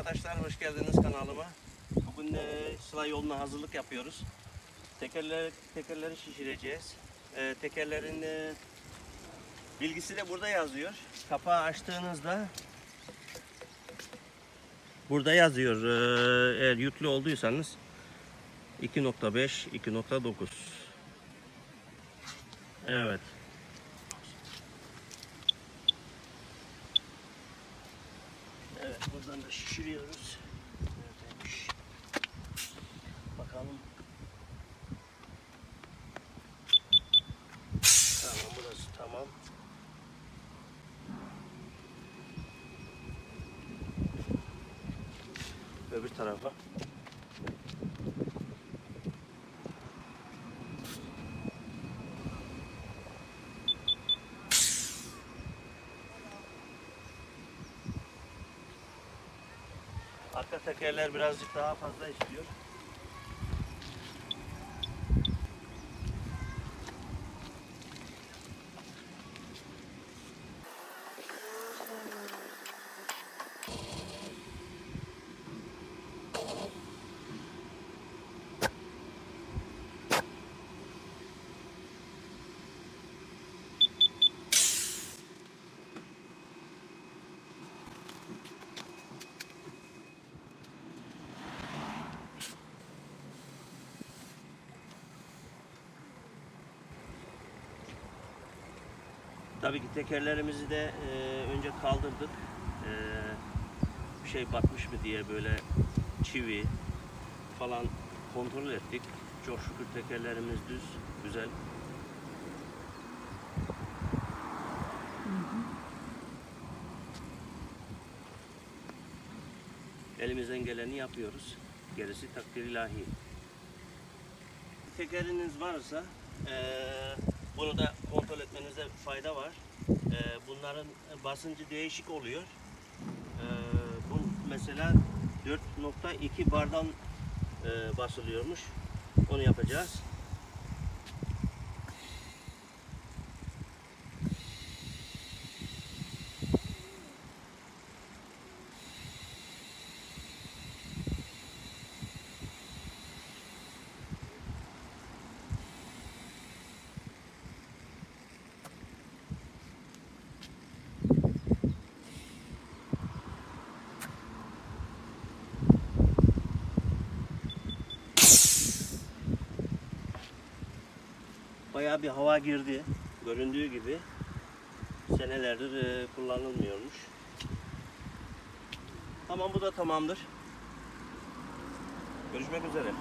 Arkadaşlar hoş geldiniz kanalıma. Bugün e, sıla yoluna hazırlık yapıyoruz. Tekerler, tekerleri şişireceğiz. E, tekerlerin e, bilgisi de burada yazıyor. Kapağı açtığınızda burada yazıyor. E, eğer yüklü olduysanız 2.5, 2.9. Evet. Evet buradan da şişiriyoruz. Neredeymiş? Bakalım. Tamam burası tamam. Öbür tarafa. Arka tekerler birazcık daha fazla istiyor. Tabii ki tekerlerimizi de e, önce kaldırdık. E, bir şey batmış mı diye böyle çivi falan kontrol ettik. Çok şükür tekerlerimiz düz, güzel. Elimizden geleni yapıyoruz. Gerisi takdir ilahi. Tekeriniz varsa eee, bunu da kontrol etmenizde fayda var. Eee, bunların basıncı değişik oluyor. Eee, bu mesela 4.2 bardan eee, basılıyormuş. Onu yapacağız. Bayağı bir hava girdi. Göründüğü gibi senelerdir eee, kullanılmıyormuş. Tamam bu da tamamdır. Görüşmek üzere.